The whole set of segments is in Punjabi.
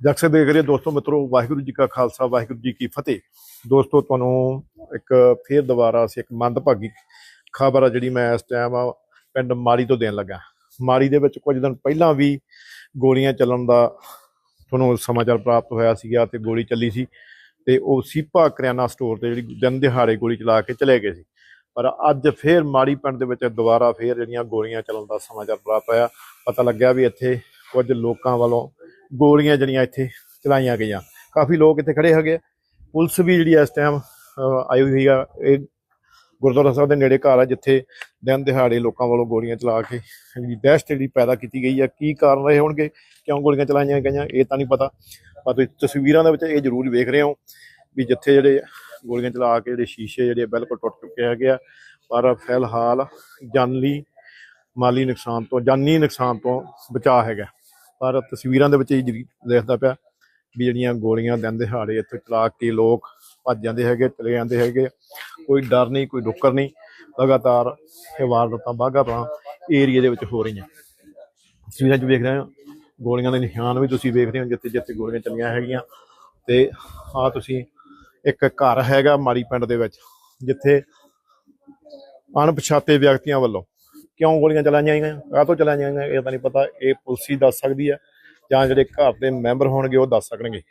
ਜਕਸੇ ਦੇਖ ਰਹੇ ਦੋਸਤੋ, ਮਿੱਤਰੋ, ਵਾਹਿਗੁਰੂ ਜੀ ਕਾ ਖਾਲਸਾ, ਵਾਹਿਗੁਰੂ ਜੀ ਕੀ ਫਤਿਹ। ਦੋਸਤੋ, ਤੁਹਾਨੂੰ ਇੱਕ ਫੇਰ ਦੁਬਾਰਾ ਅਸੀਂ ਇੱਕ ਮੰਦਭਾਗੀ ਖਬਰ ਆ ਜਿਹੜੀ ਮੈਂ ਇਸ ਟਾਈਮ ਆ ਪਿੰਡ ਮਾੜੀ ਤੋਂ ਦੇਣ ਲੱਗਾ। ਮਾੜੀ ਦੇ ਵਿੱਚ ਕੁਝ ਦਿਨ ਪਹਿਲਾਂ ਵੀ ਗੋਲੀਆਂ ਚੱਲਣ ਦਾ ਤੁਹਾਨੂੰ ਸਮਾਚਾਰ ਪ੍ਰਾਪਤ ਹੋਇਆ ਸੀਗਾ ਤੇ ਗੋਲੀ ਚੱਲੀ ਸੀ ਤੇ ਉਹ ਸੀਪਾ ਕਰਿਆਨਾ ਸਟੋਰ ਤੇ ਜਿਹੜੀ ਦਿਨ ਦਿਹਾੜੇ ਗੋਲੀ ਚਲਾ ਕੇ ਚਲੇ ਗਏ ਸੀ। ਪਰ ਅੱਜ ਫੇਰ ਮਾੜੀ ਪਿੰਡ ਦੇ ਵਿੱਚ ਦੁਬਾਰਾ ਫੇਰ ਜਿਹੜੀਆਂ ਗੋਲੀਆਂ ਚੱਲਣ ਦਾ ਸਮਾਚਾਰ ਪ੍ਰਾਪਤ ਹੋਇਆ ਪਤਾ ਲੱਗਿਆ ਵੀ ਇੱਥੇ ਕੁਝ ਲੋਕਾਂ ਵੱਲੋਂ ਗੋਲੀਆਂ ਜਿਹੜੀਆਂ ਇੱਥੇ ਚਲਾਈਆਂ ਗਈਆਂ। ਕਾਫੀ ਲੋਕ ਇੱਥੇ ਖੜੇ ਹੈਗੇ ਆ। ਪੁਲਿਸ ਵੀ ਜਿਹੜੀ ਇਸ ਟਾਈਮ ਆਈ ਹੋਈ ਆ। ਇਹ ਗੁਰਦੁਆਰਾ ਸਾਹਿਬ ਦੇ ਨੇੜੇ ਘਰ ਆ, ਜਿੱਥੇ ਦਿਨ ਦਿਹਾੜੇ ਲੋਕਾਂ ਵੱਲੋਂ ਗੋਲੀਆਂ ਚਲਾ ਕੇ ਜਿਹੜੀ ਦਹਿਸ਼ਤ ਜਿਹੜੀ ਪੈਦਾ ਕੀਤੀ ਗਈ ਆ। ਕੀ ਕਾਰਨ ਰਹੇ ਹੋਣਗੇ? ਕਿਉਂ ਗੋਲੀਆਂ ਚਲਾਈਆਂ ਗਈਆਂ? ਇਹ ਤਾਂ ਨਹੀਂ ਪਤਾ। ਪਰ ਤੁਸੀਂ ਤਸਵੀਰਾਂ ਦੇ ਵਿੱਚ ਇਹ ਜ਼ਰੂਰ ਵੇਖ ਰਹੇ ਹੋ ਵੀ ਜਿੱਥੇ ਜਿਹੜੇ ਗੋਲੀਆਂ ਚਲਾ ਕੇ ਜਿਹੜੇ ਸ਼ੀਸ਼ੇ ਜਿਹੜੇ ਬਿਲਕੁਲ ਟੁੱਟ ਚੁੱਕੇ ਹੈਗੇ ਆ। ਪਰ ਫਿਲਹਾਲ ਜਾਨੀ ਮਾਲੀ ਨੁਕਸਾਨ ਤੋਂ, ਜਾਨੀ ਨੁਕਸਾਨ ਤੋਂ ਬਚਾ ਹੈਗਾ। ਪਰ ਤਸਵੀਰਾਂ ਦੇ ਵਿੱਚ ਇਹ ਦੇਖਦਾ ਪਿਆ ਵੀ ਜਿਹੜੀਆਂ ਗੋਲੀਆਂ ਦਿਨ ਦਿਹਾੜੇ ਇੱਥੇ ਚਲਾ ਕੇ ਲੋਕ ਭੱਜ ਜਾਂਦੇ ਹੈਗੇ, ਚਲੇ ਜਾਂਦੇ ਹੈਗੇ। ਕੋਈ ਡਰ ਨਹੀਂ, ਕੋਈ ਡੁੱਕਰ ਨਹੀਂ। ਲਗਾਤਾਰ ਇਹ ਵਾਰਦਾਤਾਂ ਬਾਘਾ ਪੁਰਾਣਾ ਏਰੀਆ ਦੇ ਵਿੱਚ ਹੋ ਰਹੀਆਂ। ਤਸਵੀਰਾਂ 'ਚ ਵੇਖ ਰਹੇ ਹੋ, ਗੋਲੀਆਂ ਦੇ ਨਿਸ਼ਾਨ ਵੀ ਤੁਸੀਂ ਵੇਖ ਰਹੇ ਹੋ ਜਿੱਥੇ ਜਿੱਥੇ ਗੋਲੀਆਂ ਚੱਲੀਆਂ ਹੈਗੀਆਂ। ਤੇ ਆ ਤੁਸੀਂ ਇੱਕ ਘਰ ਹੈਗਾ ਮਾੜੀ ਪਿੰਡ ਦੇ ਵਿੱਚ, ਜਿੱਥੇ ਅਣਪਛਾਤੇ ਵਿਅਕਤੀਆਂ ਵੱਲੋਂ ਕਿਉਂ ਗੋਲੀਆਂ ਚਲਾਈਆਂ ਗਈਆਂ ਕਾਹਤੋਂ ਚਲਾਈਆਂ ਗਈਆਂ, ਇਹ ਤਾਂ ਨਹੀਂ ਪਤਾ, ਇਹ ਪੁਲਿਸ ਹੀ ਦੱਸ ਸਕਦੀ ਹੈ, ਜਾਂ ਜਿਹੜੇ ਘਰ ਦੇ ਮੈਂਬਰ ਹੋਣਗੇ ਉਹ ਦੱਸ ਸਕਣਗੇ।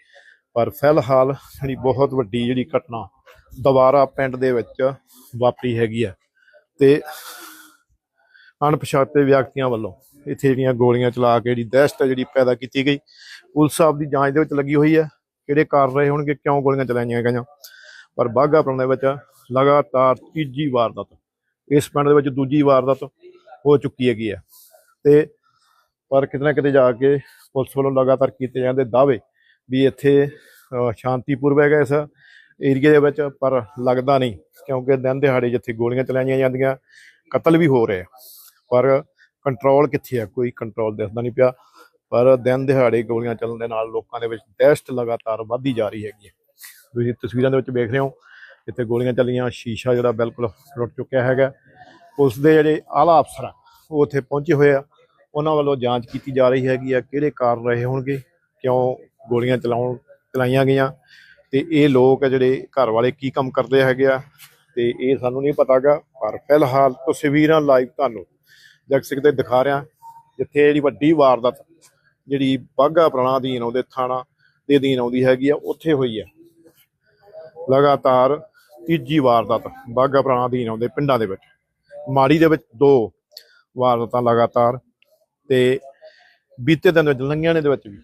ਪਰ ਫਿਲਹਾਲ ਜਿਹੜੀ ਬਹੁਤ ਵੱਡੀ ਜਿਹੜੀ ਘਟਨਾ ਦੁਬਾਰਾ ਪਿੰਡ ਦੇ ਵਿੱਚ ਵਾਪਰੀ ਹੈਗੀ ਹੈ ਤੇ ਅਣਪਛਾਤੇ ਵਿਅਕਤੀਆਂ ਵੱਲੋਂ ਇੱਥੇ ਜਿਹੜੀਆਂ ਗੋਲੀਆਂ ਚਲਾ ਕੇ ਜਿਹੜੀ ਦਹਿਸ਼ਤ ਹੈ ਜਿਹੜੀ ਪੈਦਾ ਕੀਤੀ ਗਈ, ਪੁਲਿਸ ਸਾਹਿਬ ਦੀ ਜਾਂਚ ਦੇ ਵਿੱਚ ਲੱਗੀ ਹੋਈ ਹੈ। ਕਿਹੜੇ ਕਾਰਨ ਰਹੇ ਹੋਣਗੇ, ਕਿਉਂ ਗੋਲੀਆਂ ਚਲਾਈਆਂ ਗਈਆਂ। ਪਰ ਬਾਘਾ ਪੁਰਾਣਾ ਦੇ ਵਿੱਚ ਲਗਾਤਾਰ ਤੀਜੀ ਵਾਰਦਾਤ, ਇਸ ਪਿੰਡ ਦੇ ਵਿੱਚ ਦੂਜੀ ਵਾਰਦਾਤ ਹੋ ਚੁੱਕੀ ਹੈਗੀ ਹੈ। ਤੇ ਪਰ ਕਿਤੇ ਨਾ ਕਿਤੇ ਜਾ ਕੇ ਪੁਲਿਸ ਵੱਲੋਂ ਲਗਾਤਾਰ ਕੀਤੇ ਜਾਂਦੇ ਦਾਅਵੇ ਵੀ ਇੱਥੇ ਸ਼ਾਂਤੀਪੂਰਵਕ ਹੈਗਾ ਇਸ ਏਰੀਆ ਦੇ ਵਿੱਚ, ਪਰ ਲੱਗਦਾ ਨਹੀਂ, ਕਿਉਂਕਿ ਦਿਨ ਦਿਹਾੜੇ ਜਿੱਥੇ ਗੋਲੀਆਂ ਚਲਾਈਆਂ ਜਾਂਦੀਆਂ, ਕਤਲ ਵੀ ਹੋ ਰਹੇ ਆ ਪਰ ਕੰਟਰੋਲ ਕਿੱਥੇ ਆ ਕੋਈ ਕੰਟਰੋਲ ਦਿਸਦਾ ਨਹੀਂ ਪਿਆ। ਪਰ ਦਿਨ ਦਿਹਾੜੇ ਗੋਲੀਆਂ ਚੱਲਣ ਦੇ ਨਾਲ ਲੋਕਾਂ ਦੇ ਵਿੱਚ ਦਹਿਸ਼ਤ ਲਗਾਤਾਰ ਵੱਧਦੀ ਜਾ ਰਹੀ ਹੈਗੀ ਹੈ। ਤੁਸੀਂ ਤਸਵੀਰਾਂ ਦੇ ਵਿੱਚ ਵੇਖ ਰਹੇ ਹੋ, ਇੱਥੇ ਗੋਲੀਆਂ ਚੱਲੀਆਂ, ਸ਼ੀਸ਼ਾ ਜਿਹੜਾ ਬਿਲਕੁਲ ਟੁੱਟ ਚੁੱਕਿਆ ਹੈਗਾ। ਪੁਲਿਸ ਦੇ ਜਿਹੜੇ ਆਲਾ ਅਫਸਰ ਆ, ਉਹ ਉੱਥੇ ਪਹੁੰਚੇ ਹੋਏ ਆ। ਉਹਨਾਂ ਵੱਲੋਂ ਜਾਂਚ ਕੀਤੀ ਜਾ ਰਹੀ ਹੈਗੀ ਆ, ਕਿਹੜੇ ਕਾਰਨ ਰਹੇ ਹੋਣਗੇ, ਕਿਉਂ ਗੋਲੀਆਂ ਚਲਾਉਣ, ਚਲਾਈਆਂ ਗਈਆਂ, ਤੇ ਇਹ ਲੋਕ ਆ ਜਿਹੜੇ ਘਰ ਵਾਲੇ ਕੀ ਕੰਮ ਕਰਦੇ ਹੈਗੇ ਆ, ਤੇ ਇਹ ਸਾਨੂੰ ਨਹੀਂ ਪਤਾਗਾ, ਪਰ ਫਿਲਹਾਲ ਤਸਵੀਰਾਂ ਲਾਈਵ ਤੁਹਾਨੂੰ ਜਗ ਸਕਦੇ ਦਿਖਾ ਰਿਹਾ, ਜਿੱਥੇ ਜਿਹੜੀ ਵੱਡੀ ਵਾਰਦਾਤ ਜਿਹੜੀ ਬਾਘਾ ਪੁਰਾਣਾ ਅਧੀਨ ਆਉਂਦੇ, ਥਾਣਾ ਦੇ ਅਧੀਨ ਆਉਂਦੀ ਹੈਗੀ ਆ, ਉੱਥੇ ਹੋਈ ਆ। ਲਗਾਤਾਰ ਤੀਜੀ ਵਾਰਦਾਤ ਬਾਘਾ ਪੁਰਾਣਾ ਅਧੀਨ ਆਉਂਦੇ ਪਿੰਡਾਂ ਦੇ ਵਿੱਚ। ਮਾੜੀ ਦੇ ਵਿੱਚ ਦੋ ਵਾਰਦਾਤਾਂ ਲਗਾਤਾਰ ਤੇ ਬੀਤੇ ਦਿਨ ਵਿੱਚ ਲੰਘਿਆਣੇ ਦੇ ਵਿੱਚ ਵੀ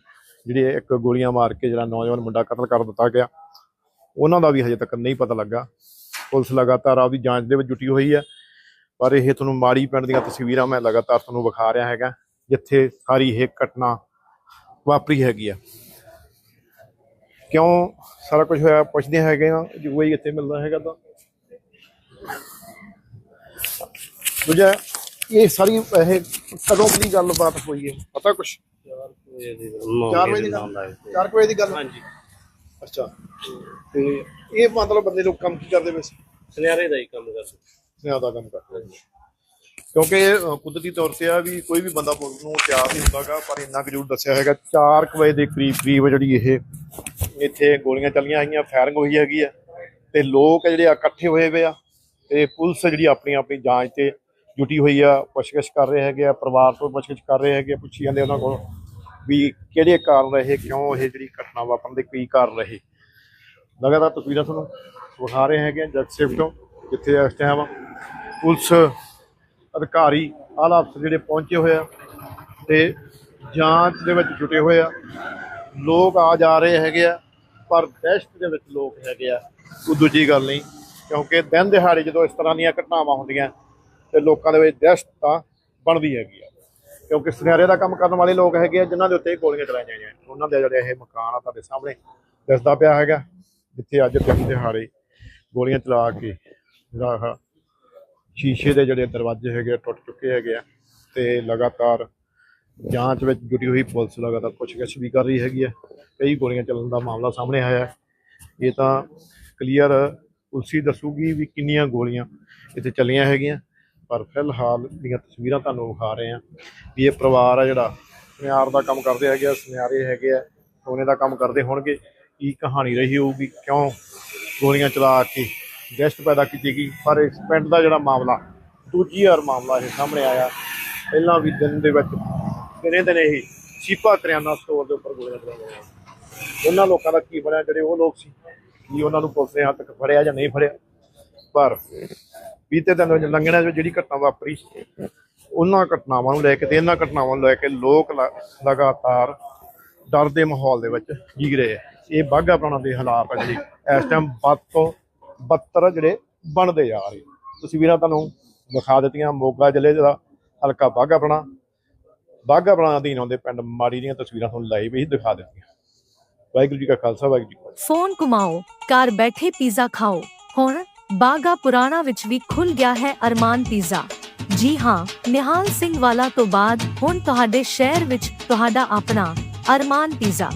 ਜਿਹੜੇ ਇੱਕ ਗੋਲੀਆਂ ਮਾਰ ਕੇ ਜਿਹੜਾ ਨੌਜਵਾਨ ਮੁੰਡਾ ਕਤਲ ਕਰ ਦਿੱਤਾ ਗਿਆ। ਉਹਨਾਂ ਦਾ ਵੀ ਹਜੇ ਤੱਕ ਨਹੀਂ ਪਤਾ ਲੱਗਾ। ਪੁਲਿਸ ਲਗਾਤਾਰ ਆਪਦੀ ਜਾਂਚ ਦੇ ਵਿੱਚ ਜੁਟੀ ਹੋਈ ਹੈ ਪਰ ਇਹ ਤੁਹਾਨੂੰ ਮਾੜੀ ਪਿੰਡ ਦੀਆਂ ਤਸਵੀਰਾਂ ਮੈਂ ਲਗਾਤਾਰ ਤੁਹਾਨੂੰ ਵਿਖਾ ਰਿਹਾ ਹੈਗਾ, ਜਿੱਥੇ ਸਾਰੀ ਇਹ ਘਟਨਾ ਵਾਪਰੀ ਹੈਗੀ ਆ। ਕਿਉਂ ਸਾਰਾ ਕੁਝ ਹੋਇਆ? ਪੁੱਛਦੇ ਹੈਗੇ ਆ। ਜੇ ਕੋਈ ਇੱਥੇ ਮਿਲਦਾ ਹੈਗਾ ਤਾਂ। ਦੂਜਾ ਇਹ ਸਾਰੀ ਇਹ ਕਦੋਂ ਦੀ ਗੱਲਬਾਤ ਹੋਈ ਹੈ? ਪਤਾ ਕੁਛ? 4 ਵਜੇ ਦੀ ਗੱਲ। 4 ਵਜੇ ਦੀ ਗੱਲ। ਹਾਂਜੀ। ਅੱਛਾ। ਤੇ ਇਹ ਮਤਲਬ ਬੰਦੇ ਲੋਕ ਕੰਮ ਕੀ ਕਰਦੇ ਵੈਸੇ ਸੁਨਿਆਰੇ ਦਾ ਹੀ ਕੰਮ ਕਰਦੇ। ਸਿਆਂ ਦਾ ਕੰਮ ਕਰਦੇ। ਕਿਉਂਕਿ ਅਹ, ਕੁਦਰਤੀ ਤੌਰ ਤੇ ਆ ਵੀ ਕੋਈ ਵੀ ਬੰਦਾ ਪੁਲਿਸ ਨੂੰ ਤਿਆਰ ਨਹੀਂ ਹੁੰਦਾਗਾ ਪਰ ਇੰਨਾ ਕੁ ਜ਼ਰੂਰ ਦੱਸਿਆ ਹੈਗਾ 4 ਵਜੇ ਦੇ ਕਰੀਬ ਕਰੀਬ ਜਿਹੜੀ ਇਹ ਇੱਥੇ ਗੋਲੀਆਂ ਚੱਲੀਆਂ ਹੈਗੀਆਂ ਫਾਇਰਿੰਗ ਹੋਈ ਹੈਗੀ ਆ ਤੇ ਲੋਕ ਆ ਜਿਹੜੇ ਆ ਇਕੱਠੇ ਹੋਏ ਹੋਏ ਆ ਤੇ ਪੁਲਿਸ ਜਿਹੜੀ ਆਪਣੀ ਆਪਣੀ ਜਾਂਚ ਤੇ ਜੁਟੀ ਹੋਈ ਆ ਪੁੱਛਗਿੱਛ ਕਰ ਰਹੇ ਹੈਗੇ ਆ ਪਰਿਵਾਰ ਤੋਂ ਪੁੱਛਗਿੱਛ ਕਰ ਰਹੇ ਹੈਗੇ ਆ, ਪੁੱਛੀ ਜਾਂਦੇ ਉਹਨਾਂ ਕੋਲ ਵੀ ਕਿਹੜੇ ਕਾਰਨ ਰਹੇ ਕਿਉਂ ਇਹ ਜਿਹੜੀ ਘਟਨਾ ਵਾਪਰਨ ਦੇ ਕੀ ਕਾਰਨ ਰਹੇ। ਲਗਾਤਾਰ ਤਸਵੀਰਾਂ ਤੁਹਾਨੂੰ ਵਿਖਾ ਰਹੇ ਹੈਗੇ ਆ ਜੱਜ ਸੇਫ ਤੋਂ ਜਿੱਥੇ ਇਸ ਟਾਈਮ ਪੁਲਿਸ ਅਧਿਕਾਰੀ, ਆਲਾ ਅਫਸਰ ਜਿਹੜੇ ਪਹੁੰਚੇ ਹੋਏ ਆ ਤੇ ਜਾਂਚ ਦੇ ਵਿੱਚ ਜੁਟੇ ਹੋਏ ਆ। ਲੋਕ ਆ ਜਾ ਰਹੇ ਹੈਗੇ ਆ, ਪਰ ਦਹਿਸ਼ਤ ਦੇ ਵਿੱਚ ਲੋਕ ਹੈਗੇ ਆ। ਉਹ ਦੂਜੀ ਗੱਲ ਨਹੀਂ, ਕਿਉਂਕਿ ਦਿਨ ਦਿਹਾੜੇ ਜਦੋਂ ਇਸ ਤਰ੍ਹਾਂ ਦੀਆਂ ਘਟਨਾਵਾਂ ਹੁੰਦੀਆਂ ਤੇ ਲੋਕਾਂ ਦੇ ਵਿੱਚ ਦਹਿਸ਼ਤ ਤਾਂ ਬਣਦੀ ਹੈਗੀ ਆ। ਕਿਉਂਕਿ ਸੁਨਿਆਰੇ ਦਾ ਕੰਮ ਕਰਨ ਵਾਲੇ ਲੋਕ ਹੈਗੇ ਆ, ਜਿਨ੍ਹਾਂ ਦੇ ਉੱਤੇ ਗੋਲੀਆਂ ਚਲਾਈਆਂ ਜਾਂਦੀਆਂ ਉਹਨਾਂ ਦੇ ਜਿਹੜੇ ਇਹ ਮਕਾਨ ਆ ਤੁਹਾਡੇ ਸਾਹਮਣੇ ਦਿਸਦਾ ਪਿਆ ਹੈਗਾ, ਜਿੱਥੇ ਅੱਜ ਦਿਨ ਦਿਹਾੜੇ ਗੋਲੀਆਂ ਚਲਾ ਕੇ ਜਿਹੜਾ ਸ਼ੀਸ਼ੇ ਦੇ ਜਿਹੜੇ ਦਰਵਾਜ਼ੇ ਹੈਗੇ ਆ, ਟੁੱਟ ਚੁੱਕੇ ਹੈਗੇ ਆ ਤੇ ਲਗਾਤਾਰ ਜਾਂਚ ਵਿੱਚ ਜੁਟੀ ਹੋਈ ਪੁਲਿਸ ਲਗਾਤਾਰ ਪੁੱਛਗਿੱਛ ਵੀ ਕਰ ਰਹੀ ਹੈਗੀ ਆ। ਕਈ ਗੋਲੀਆਂ ਚੱਲਣ ਦਾ ਮਾਮਲਾ ਸਾਹਮਣੇ ਆਇਆ ਇਹ ਤਾਂ ਕਲੀਅਰ ਪੁਲਿਸ ਦੱਸੂਗੀ ਵੀ ਕਿੰਨੀਆਂ ਗੋਲੀਆਂ ਇੱਥੇ ਚੱਲੀਆਂ ਹੈਗੀਆਂ। ਪਰ ਫਿਲਹਾਲ ਦੀਆਂ ਤਸਵੀਰਾਂ ਤੁਹਾਨੂੰ ਵਿਖਾ ਰਹੇ ਹਾਂ ਵੀ ਇਹ ਪਰਿਵਾਰ ਆ ਜਿਹੜਾ ਸੁਨਿਆਰ ਦਾ ਕੰਮ ਕਰਦੇ ਹੈਗੇ ਆ ਸੁਨਿਆਰੇ ਹੈਗੇ ਆ ਸੋਨੇ ਦਾ ਕੰਮ ਕਰਦੇ ਹੋਣਗੇ। ਕੀ ਕਹਾਣੀ ਰਹੀ ਹੋਊਗੀ ਕਿਉਂ ਗੋਲੀਆਂ ਚਲਾ ਕੇ ਗੈਸਟ ਪੈਦਾ ਕੀਤੀ ਗਈ, ਪਰ ਇਸ ਪਿੰਡ ਦਾ ਜਿਹੜਾ ਮਾਮਲਾ, ਦੂਜੀ ਵਾਰ ਮਾਮਲਾ ਇਹ ਸਾਹਮਣੇ ਆਇਆ। ਪਹਿਲਾਂ ਵੀ ਦਿਨ ਦੇ ਵਿੱਚ, ਦਿਨੇ ਦਿਨੇ ਹੀ ਸ਼ੀਪਾ ਕਰਿਆਨਾ ਸਟੋਰ ਦੇ ਉੱਪਰ ਗੋਲੀਆਂ ਚਲਾਈਆਂ ਉਹਨਾਂ ਲੋਕਾਂ ਦਾ ਕੀ ਬਣਿਆ, ਜਿਹੜੇ ਉਹ ਲੋਕ ਸੀ, ਕੀ ਉਹਨਾਂ ਨੂੰ ਪੁਲਿਸ ਨੇ ਹੱਦ ਤੱਕ ਫੜਿਆ ਜਾਂ ਨਹੀਂ ਫੜਿਆ? ਪਰ ਬੀਤੇ ਦਿਨ ਵਿੱਚ ਲੰਘਣਾ ਜੋ ਜਿਹੜੀ ਘਟਨਾ ਵਾਪਰੀ, ਉਹਨਾਂ ਘਟਨਾਵਾਂ ਨੂੰ ਲੈ ਕੇ ਤੇ ਇਹਨਾਂ ਘਟਨਾਵਾਂ ਨੂੰ ਲੈ ਕੇ ਲੋਕ ਲਗਾਤਾਰ ਡਰ ਦੇ ਮਾਹੌਲ ਦੇ ਵਿੱਚ ਜੀ ਰਹੇ ਆ। ਇਹ ਬਾਘਾ ਪੁਰਾਣਾ ਦੇ ਹਾਲਾਤ ਆ ਜਿਹੜੇ, ਇਸ ਟਾਈਮ ਵੱਧ ਤੋਂ ਬੱਤਰ ਜਿਹੜੇ ਬਣਦੇ ਜਾ ਰਹੇ ਤਸਵੀਰਾਂ ਤੁਹਾਨੂੰ ਵਿਖਾ ਦਿੱਤੀਆਂ, ਮੋਗਾ ਜ਼ਿਲ੍ਹੇ ਦਾ ਹਲਕਾ ਬਾਘਾ ਪੁਰਾਣਾ ਬਾਘਾ ਪੁਰਾਣਾ ਅਧੀਨ ਆਉਂਦੇ ਪਿੰਡ ਮਾੜੀ ਦੀਆਂ ਤਸਵੀਰਾਂ ਤੁਹਾਨੂੰ ਲਾਈਵ ਹੀ ਦਿਖਾ ਦਿੱਤੀਆਂ। ਵਾਹਿਗੁਰੂ ਜੀ ਕਾ ਖਾਲਸਾ, ਵਾਹਿਗੁਰੂ ਜੀ ਫੋਨ ਕਮਾਓ ਘਰ ਬੈਠੇ ਪੀਜ਼ਾ ਖਾਓ। ਹੁਣ ਬਾਗਾ ਪੁਰਾਣਾ ਵਿੱਚ ਵੀ ਖੁੱਲ ਗਿਆ ਹੈ ਅਰਮਾਨ ਪੀਜ਼ਾ। ਜੀ ਹਾਂ, ਨਿਹਾਲ ਸਿੰਘ ਵਾਲਾ ਤੋਂ ਬਾਅਦ ਹੁਣ ਤੁਹਾਡੇ ਸ਼ਹਿਰ ਵਿੱਚ ਤੁਹਾਡਾ ਆਪਣਾ ਅਰਮਾਨ ਪੀਜ਼ਾ।